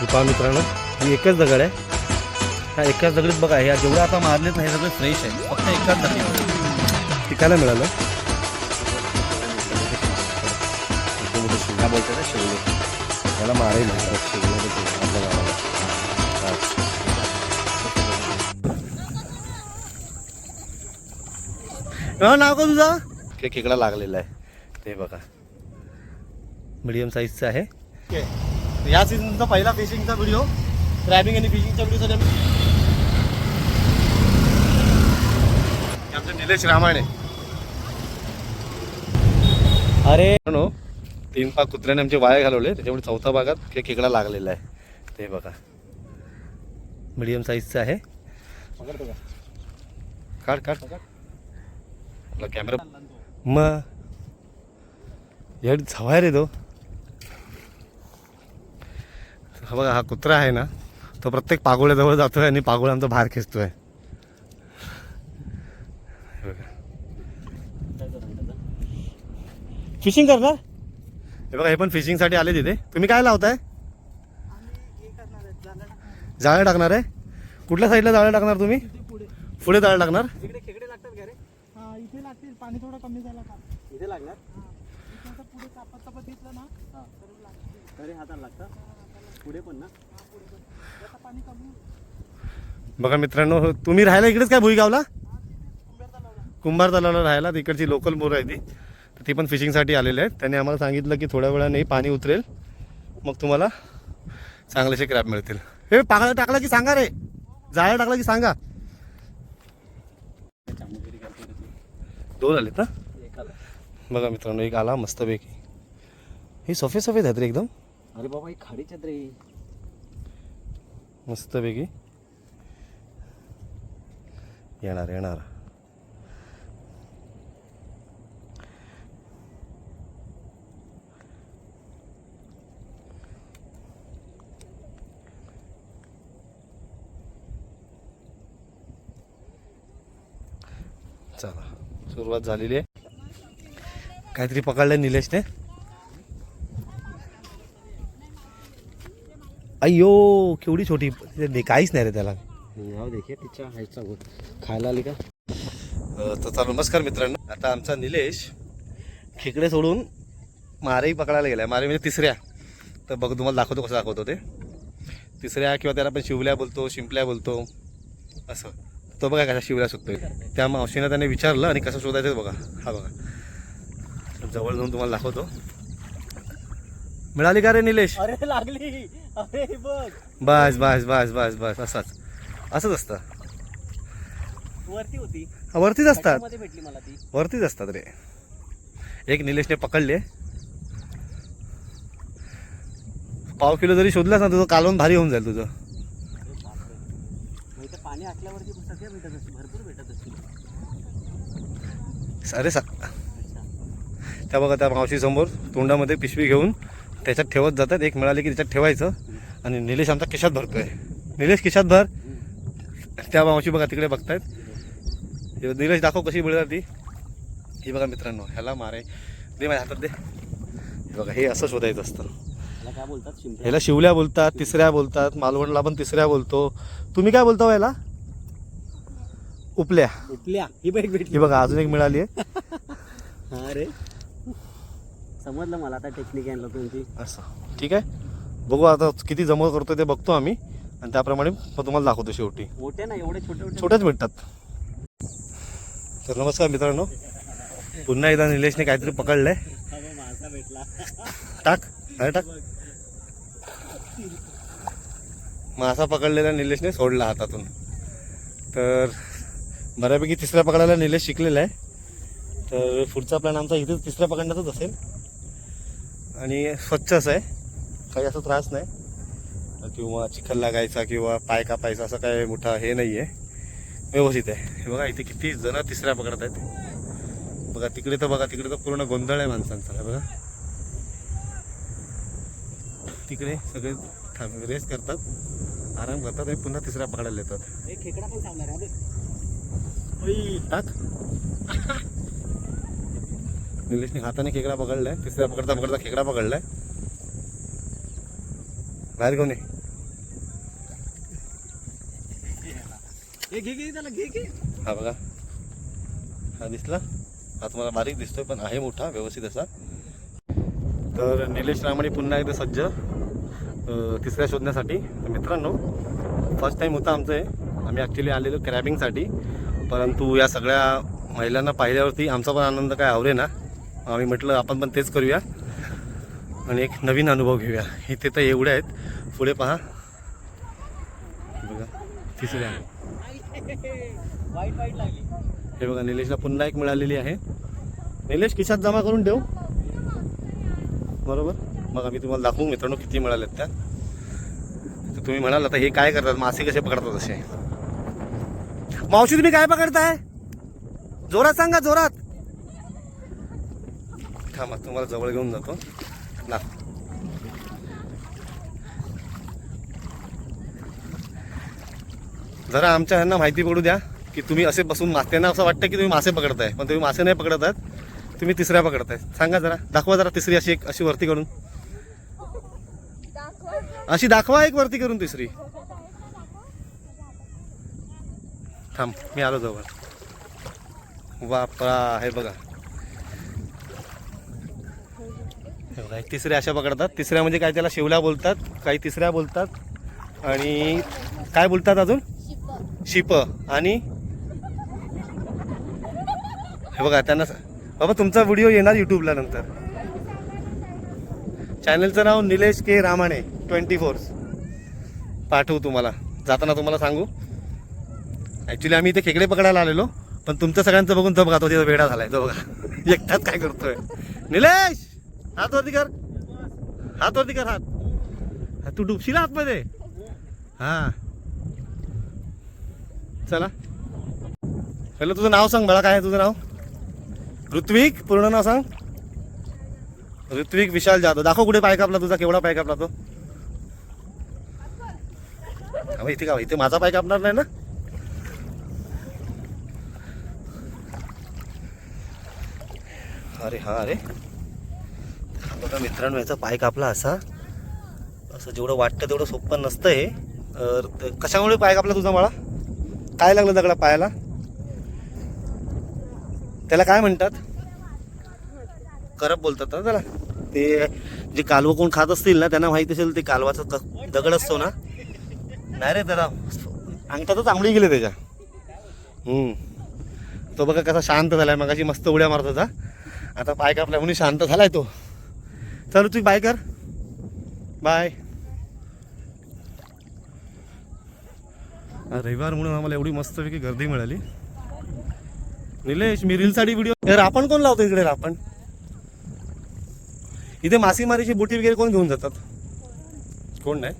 ही पहा मित्रांनो ही एकच दगड आहे. ह्या एकाच दगडीत बघा ह्या जेवढं आता मारलेत ना हे सगळं फ्रेश आहे. फक्त एकाच दगडी टिकायला मिळालं. शिवला ना शिवले त्याला म्हणतात शिवला हा. नाव का तुझा? खेकडा लागलेला आहे. ते बघा. मिडियम साईजचा आहे. या सीझनचा पहिला फिशिंगचा व्हिडिओ क्रॅबिंग आणि फिशिंगचा व्हिडिओ आमचं निलेश रामाणे अरे! नो तीन पाक कुत्र्याने आमचे वाया घालवले त्याच्यामुळे चौथा भागात खेकडा लागलेला आहे. ते बघा. मिडियम साईजचा आहे. काढ काढ. कॅमेरा मग झवाय रे तो. हा बघा हा कुत्रा आहे ना तो प्रत्येक पागोळ्याजवळ जातोय आणि पागोळा आमचा बाहेर खेचतोय. हे बघा. फिशिंग करणार हे बघा हे पण फिशिंगसाठी आले तिथे तुम्ही काय लावताय? जाळं टाकणार आहे? कुठल्या साईडला जाळं टाकणार तुम्ही? पुढे जाळं टाकणार? तिकडे खेकडे लागतात का रे? हा इथे लागतील. पाणी थोडं कमी झालं का? इथे लागणार? बघा मित्रांनो तुम्ही राहायला इकडेच काय भुईगावला? कुंभार तलावला राहायला. तिकडची लोकल बोर आहे ती. तर ती पण फिशिंगसाठी आलेले आहेत. त्यांनी आम्हाला सांगितलं की थोड्या वेळाने पाणी उतरेल. मग तुम्हाला चांगलेसे क्रॅप मिळतील. हे पागळा टाकला की सांगा रे. जाळ्या टाकला की सांगा. दोन आलेत ना? बघा मित्रांनो एक आला मस्तपैकी. हे सफेद सफेद आहेत रे एकदम. अरे बाबा ही खाडीच मस्त मस्तपैकी येणार येणार. चला सुरुवात झालेली आहे. काहीतरी पकडलं निलेशने. अय्यो केवढी छोटी. ते काहीच नाही रे त्याला. तिच्या गोट खायला आली का? तर चालू नमस्कार मित्रांनो. आता आमचा निलेश खेकडे सोडून मारेही पकडायला गेलाय. मारे म्हणजे तिसऱ्या. तर बघ तुम्हाला दाखवतो कसं दाखवतो ते. तिसऱ्या किंवा त्याला आपण शिवल्या बोलतो शिंपल्या बोलतो असं. तो बघा कसा शिवल्या सुटतोय त्या मावशीनं त्याने विचारलं आणि कसं शोधायचं ते बघा. हा बघा. जवळ जाऊन तुम्हाला दाखवतो. मिळाली का रे निलेश? अरे लागली. बस बस बस बस बस. असाच. असंच असतं. वरती होती. वरतीच असतात. मध्ये भेटली मला ती. वरतीच असतात रे. एक निलेशने पकडले. पाव किलो जरी शोधलास ना तुझं कालवून भारी होऊन जाईल तुझं. मग इथे पाणी आटल्यावरती सगळ्या भेटत असते भरपूर भेटत असते अरे सा त्या बघा त्या मावशी समोर तोंडामध्ये पिशवी घेऊन त्याच्यात ठेवत जातात. एक मिळाले की त्याच्यात ठेवायचं. आणि निलेश आमचा खिशात भरतोय. निलेश खिशात भर. त्या मावशी बघा तिकडे बघतायत. निलेश दाखव कशी मिळणार ती. ही बघा मित्रांनो ह्याला मारे. दे माझ्या हातात दे. हे बघा हे असं शोधायचं असतं. काय बोलतात? ह्याला शिवल्या बोलतात तिसऱ्या बोलतात मालवणला पण तिसऱ्या बोलतो. तुम्ही काय बोलता हो याला उपल्या. उठल्या ही बाईक भेटली. ही बघा अजून एक मिळाली आहे हा रे. समजलं मला आता टेक्निक आणलं तुमची. असं. ठीक आहे? बघू आता किती जमा करतो ते बघतो आम्ही. आणि त्याप्रमाणे मग तुम्हाला दाखवतो शेवटी. मोठे ना एवढे छोटे छोटे छोट्याच भेटतात. तर नमस्कार मित्रांनो. पुन्हा एकदा निलेशने काहीतरी पकडलंय. टाक अरे टाक. मासा पकडलेला निलेशने सोडला हातातून. तर बऱ्यापैकी तिसऱ्या पकडायला निलेश शिकलेला आहे. तर पुढचा प्लॅन आमचा इथेच तिसऱ्या पकडण्याचाच असेल. आणि स्वच्छ असं आहे. काही असं त्रास नाही. किंवा चिखल लागायचा किंवा पाय कापायचा असं काय मोठा हे नाही आहे व्यवस्थित आहे. हे बघा इथे किती जण तिसऱ्या पकडत आहेत. बघा तिकडे तर बघा तिकडे तर पूर्ण गोंधळ आहे माणसांचा. बघा. तिकडे सगळे थांब रेस्ट करतात. आराम करतात आणि पुन्हा तिसऱ्या पकडायला येतात. टाक. निलेशने हाताने खेकडा पकडलाय. तिसऱ्या पकडता पकडता खेकडा पकडलाय. बाहेर घेऊन हा बघा. हा दिसला? हा तुम्हाला बारीक दिसतोय पण आहे मोठा व्यवस्थित असा. तर निलेश रामणी पुन्हा एकदा सज्ज तिसऱ्या शोधण्यासाठी. मित्रांनो फर्स्ट टाईम होता आमचं हे. आम्ही ॲक्च्युली आलेलो क्रॅबिंगसाठी परंतु या सगळ्या महिलांना पाहिल्यावरती आमचा पण आनंद काय आवरे ना. आम्ही म्हटलं आपण पण तेच करूया. आणि एक नवीन अनुभव घेऊया. इथे तर एवढे आहेत. पुढे पहा. बघा तिसऱ्या हे बघा निलेशला पुन्हा एक मिळालेली आहे. निलेश खिशात जमा करून ठेव. बरोबर? मग आम्ही तुम्हाला दाखवू मित्रांनो किती मिळालेत त्या. तर तुम्ही म्हणाल आता हे काय करतात? मासे कसे पकडतात असे? मावशी तुम्ही काय पकडताय? जोरात सांगा जोरात. थांबा तुम्हाला जवळ घेऊन जातो. जरा आमच्या ह्यांना माहिती पडू द्या की तुम्ही असे बसून मा- त्यांना असं वाटतं की तुम्ही मासे पकडताय पण तुम्ही मासे नाही पकडत आहात तुम्ही तिसऱ्या पकडताय. सांगा जरा दाखवा जरा तिसरी अशी एक अशी वरती करून. अशी दाखवा एक वरती करून तिसरी. थांब मी आलो जवळ. बापरा हे बघा. हे बघा तिसऱ्या अशा पकडतात. तिसऱ्या म्हणजे काय त्याला शिवल्या बोलतात काही तिसऱ्या बोलतात. आणि काय बोलतात अजून? शिप आणि हे बघा त्यांना बाबा तुमचा व्हिडिओ येणार युट्यूबला नंतर. चॅनलचं नाव Nilesh K Ramane twenty force पाठवू तुम्हाला. जाताना तुम्हाला सांगू. ॲक्च्युली आम्ही इथे खेकडे पकडायला आलेलो पण तुमचं सगळ्यांचं बघून तो बघा तो तिथं वेडा झालाय तो बघा. एकटाच काय करतोय? निलेश! हात वरती कर. हात वरती कर हात. हा, तू डुबशील आतमध्ये? हा. चला. पहिलं तुझं नाव सांग मला काय आहे तुझं नाव? ऋत्विक पूर्ण नाव सांग. ऋत्विक विशाल जाधव. दाखव कुठे पाय कापला तुझा केवढा पाय कापला तो? इथे का इथे माझा पाय कापणार नाही ना? अरे हा अरे. बघा मित्रांनो याचा पाय कापला असा. असं जेवढं वाटतं तेवढं सोपं नसतं हे तर कशामुळे पाय कापला तुझा मला काय लागलं दगडा पायाला? त्याला काय म्हणतात? करप बोलतात ना त्याला. ते जे कालवं कोण खात असतील ना त्यांना माहिती असेल ते कालवाचा दगड असतो ना. नाही रे त्याला. अंगठातच आंबळी गेले त्याच्या. हम्म. तो बघा कसा शांत झालाय मगाशी मस्त उड्या मारत होता. आता पाय कापल्या म्हणून शांत झालाय तो. चल तू बाय कर. बाय. रविवार म्हणून आम्हाला एवढी मस्तपैकी गर्दी मिळाली. निलेश मी रीलसाठी व्हिडिओ आपण कोण लावतो इकडे आपण इथे मासेमारीची बोटी वगैरे कोण घेऊन जातात? कोण नाही?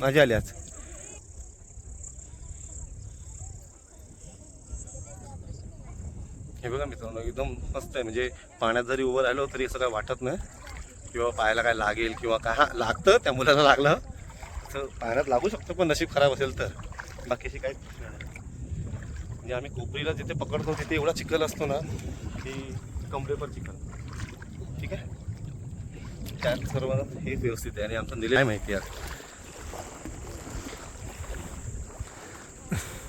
माझी आली आज. हे बघा मित्रांनो एकदम मस्त आहे. म्हणजे पाण्यात जरी उभं राहिलो तरी असं काय वाटत नाही. किंवा पाहायला काय लागेल किंवा काय हा लागतं. त्या मुलाला लागलं. तर पाण्यात लागू शकतो पण नशीब खराब असेल तर. बाकीशी काही प्रश्न नाही. म्हणजे आम्ही कोपरीला जिथे पकडतो तिथे एवढा चिखल असतो ना की कमरेपर चिखल. ठीक आहे? त्यात सर्व हे व्यवस्थित आहे आणि आमचं निलेश माहिती आहे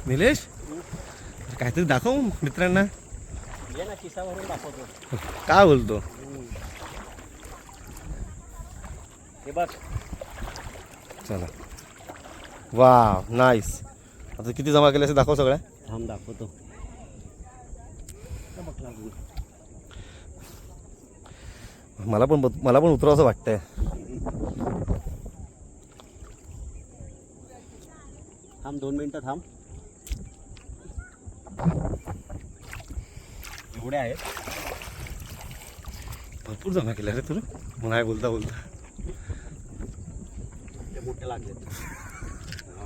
निलेश? काहीतरी दाखव मित्रांना. ये ना किसावरून दाखवतो. काय बोलतो? हे बघ. चला. वा नाईस आता किती जमा केले असे दाखव सगळ्या. थांब दाखवतो. मला पण मला पण उतरावं असं वाटतंय. थांब दोन मिनिटं थांब. एवढे आहेत. भरपूर जमा केल्या रे तुला. नाही बोलता बोलता.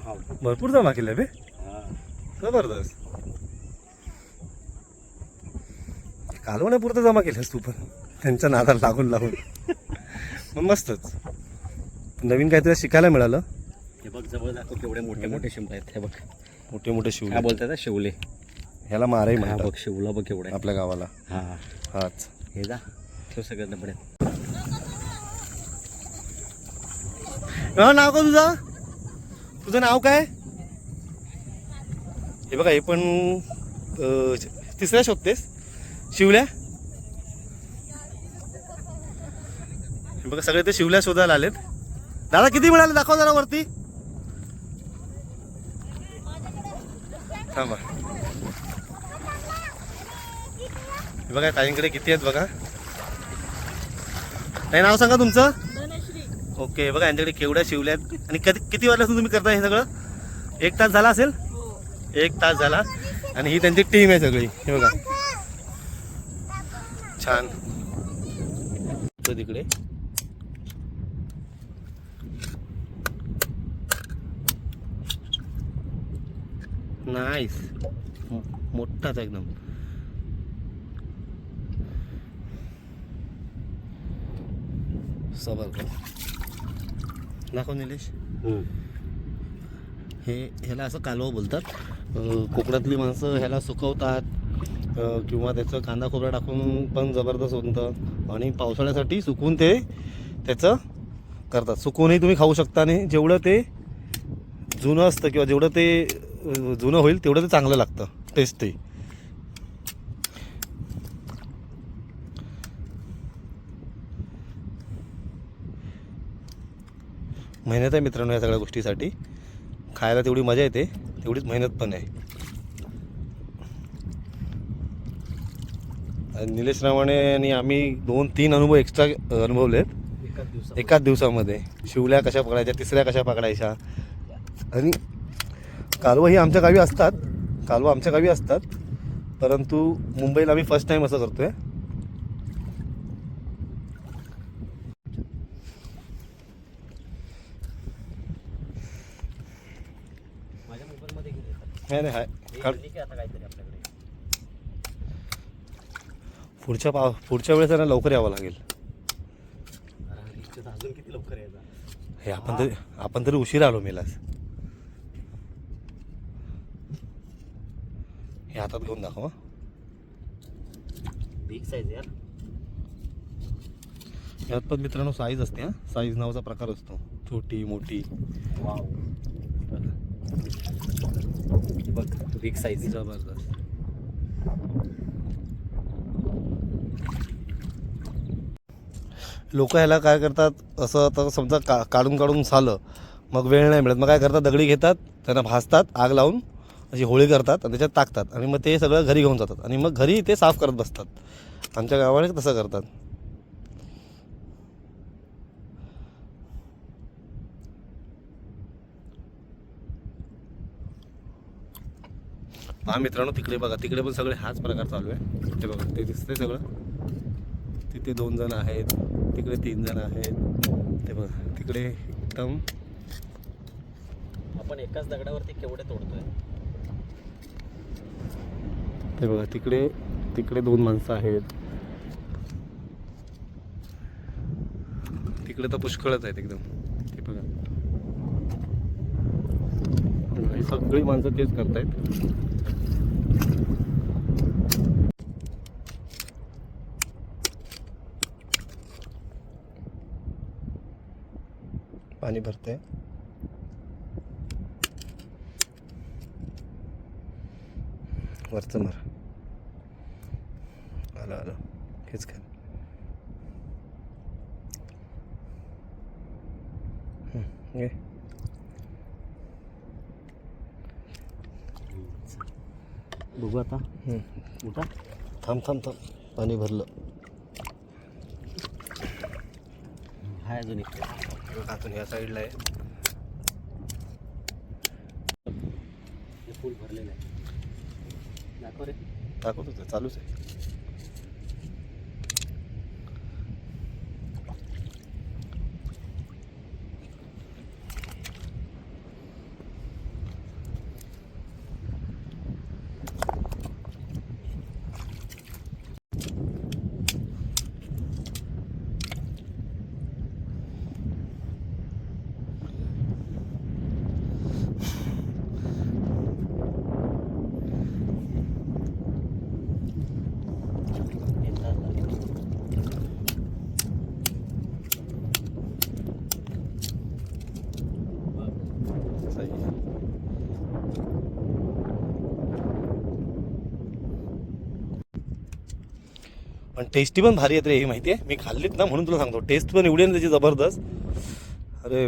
हा. भरपूर जमा केल्या बे. हा. जबरदस्त. कालवण्यापुरतं जमा केल्यास तू पण. त्यांच्या नादाला लागून लागून. मग मस्तच. नवीन काहीतरी शिकायला मिळालं. हे बघ जवळ दाखव केवढे मोठे मोठे शिंप आहेत. हे बघ. मोठे मोठे शिव काय बोलतात शिवले. ह्याला माराही म्हणतात. बघ शिवला बघ केवढे आपल्या गावाला. हा. हाच. हे जा. ठेव सगळं दबड्यात हा नाव का तुझं? तुझं नाव काय? हे बघा हे पण तिसऱ्या शोधतेस. शिवल्या? हे बघा सगळे ते शिवल्या शोधायला आलेत. दादा किती मिळाले दाखव जरा वरती. थांबा. बघा ताईंकडे किती आहेत बघा. नाही नाव सांगा तुमचं. ओके बघा यांच्याकडे केवढ्या शिवल्या आहेत. आणि कधी किती वाजल्यापासून तुम्ही करता हे सगळं? एक तास झाला असेल? एक तास झाला. आणि ही त्यांची टीम आहे सगळी. हे बघा. छान. तो तिकडे. नाईस मोठाच एकदम. सबर दाखव निलेश? हे ह्याला असं कालवं बोलतात. कोकणातली माणसं ह्याला सुकवतात. किंवा त्याचं कांदा खोबरा टाकून पण जबरदस्त होतं आणि पावसाळ्यासाठी सुकवून ते त्याचं करतात. सुकवूनही तुम्ही खाऊ शकता आणि जेवढं ते जुनं असतं किंवा जेवढं ते जुनं होईल तेवढं ते चांगलं लागतं. टेस्टही. मेहनत आहे मित्रांनो या सगळ्या गोष्टीसाठी. खायला तेवढी मजा येते तेवढीच मेहनत पण आहे. निलेश रामाने आणि आम्ही दोन तीन अनुभव एक्स्ट्रा अनुभवलेत. एकाच दिवसामध्ये. शिवल्या कशा पकडायच्या तिसऱ्या कशा पकडायच्या. आणि कालवं ही आमच्या गावी असतात. कालवं आमच्या गावी असतात. परंतु मुंबईला आम्ही फर्स्ट टाईम असं करतोय. माझ्या मोबाईलमध्ये घेऊन येतात नाही नाही हाय. हे पुढच्या पाव पुढच्या वेळेस ना लवकर यावं लागेल. अजून किती लवकर यायचा? हे आपण तरी आपण तरी उशीर आलो मेलास हे हातात घेऊन दाखव. बिग साईज यार. यात पण मित्रांनो साईज असते हा. साईज नावाचा प्रकार असतो. छोटी मोठी. वाव बघ बिग साईज जबरदस्त. लोक ह्याला काय करतात असं आता समजा का काढून काढून झालं मग वेळ नाही मिळत. मग काय करतात दगडी घेतात त्यांना भाजतात आग लावून अशी होळी करतात आणि त्याच्यात टाकतात. आणि मग ते सगळं घरी घेऊन जातात. आणि मग घरी ते साफ करत बसतात. आमच्या गावाने तसं करतात. हा मित्रांनो तिकडे बघा तिकडे पण सगळे हाच प्रकार चालू आहे. ते बघा ते दिसतंय सगळं. तिथे दोन जण आहेत तिकडे तीन जण आहेत. ते बघा तिकडे एकदम आपण एकाच दगडावरती केवढे तोडतोय? ते बघा तिकडे तिकडे दोन माणसं आहेत. तिकडे तर पुष्कळच आहेत एकदम. ते बघा. ही सगळी माणसं तेच करतायत. पाणी भरते वरचं मार. आलं आलं. हेच काय हं, घे बघू आता. मोठा थांब थांब थांब. पाणी भरलं. हाय अजून एक. हातून या साईडला आहे. हे फुल भरलेलं आहे. दाखव रे. दाखवत होतं चालूच आहे. पण टेस्टी पण भारी आहेत रे ही माहिती आहे मी खाल्लीत ना म्हणून तुला सांगतो. टेस्ट पण एवढी आहे ना त्याची जबरदस्त. अरे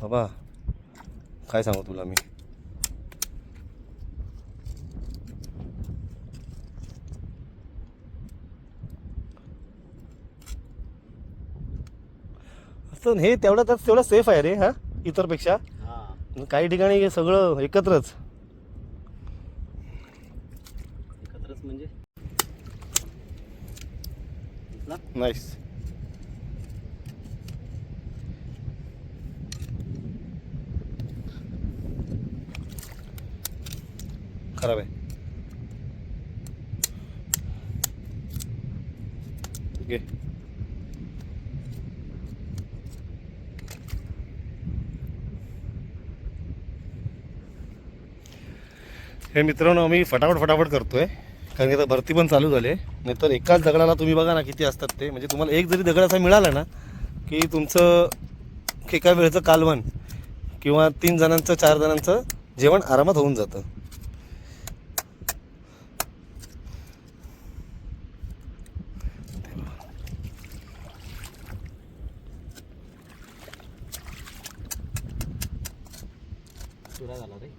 बाबा काय सांगू तुला मी? असं हे तेवढं तर तेवढं सेफ आहे रे हा? इतरपेक्षा. हा. काही ठिकाणी हे सगळं एकत्रच. एकत्रच म्हणजे? दिसला? नाईस खराब आहे घे हे मित्रांनो आम्ही फटाफट फटाफट करतोय. कारण की आता भरती पण चालू झाली आहे. नाहीतर एकाच दगडाला तुम्ही बघा ना किती असतात ते. म्हणजे तुम्हाला एक जरी दगड असा मिळाला ना की तुमचं एका वेळचं कालवण किंवा तीन जणांचं चार जणांचं जेवण आरामात होऊन जातं.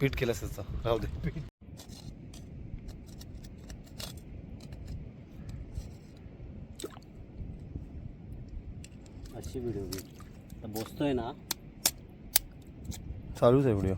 पीठ केलं त्याचं राहू दे. अशी व्हिडिओ घे तर बसतोय ना. चालूच आहे व्हिडिओ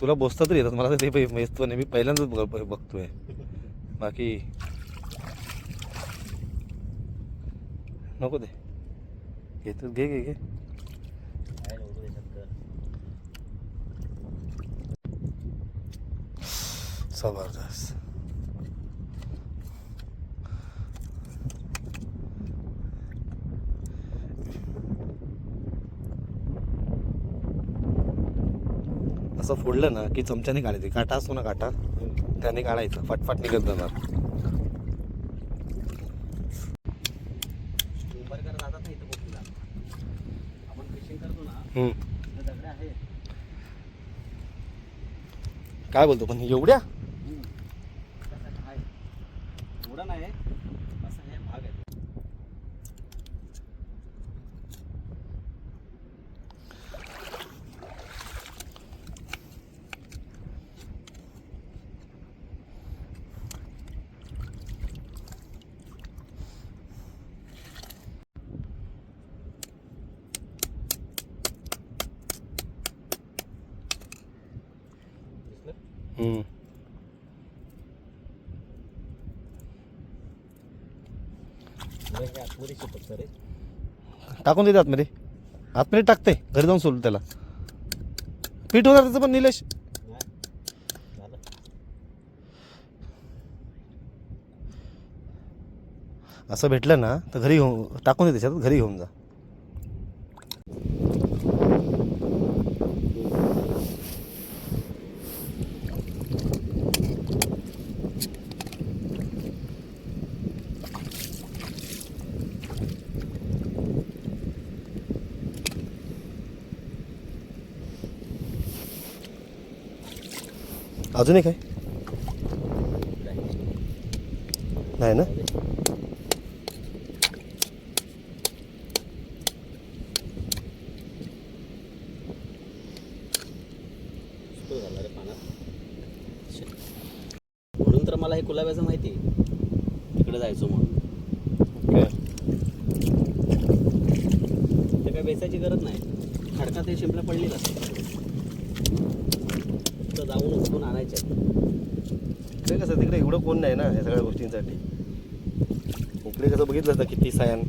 तुला बसता तरी येतात. मला तर ते पहि- नाही मी पहिल्यांदाच बघ- बघतोय. बाकी नको ते. घेतो घे घे घे. जबरदस्त. असं फोडलं ना की चमच्याने काढायचे. काटा असतो ना काटा त्याने काढायचं. फटफट निघत जाणार मुंबईकर जातात ना इथं बोटीला आपण फिशिंग करतो ना हम्म. तिथं दगडे आहे काय बोलतो पण एवढ्या कसं आहे एवढं नाही असं हे भाग आहे दिसलं हम्म. हे आतमध्ये शिपकतं रे टाकून देते आतमध्ये आतमध्ये टाकते घरी जाऊन सोडलं त्याला. पीठ होणार त्याचं पण निलेश. असं भेटलं ना तर घरी घेऊन टाकून देते त्याच्यात घरी घेऊन जा. अजून एक आहे? नाही ना. म्हणून तर मला हे कुलाब्याचं माहिती आहे. तिकडे जायचो म्हणून. ते काय बेसायची गरज नाही. खडकात हे शिंपल्या पडलेलं असतं. तिथं जाऊन उचलून आणायच्या इकडे कसं तिकडे एवढं कोण नाही ना या सगळ्या गोष्टींसाठी. इकडे कसं बघितलं असतं किती सायन.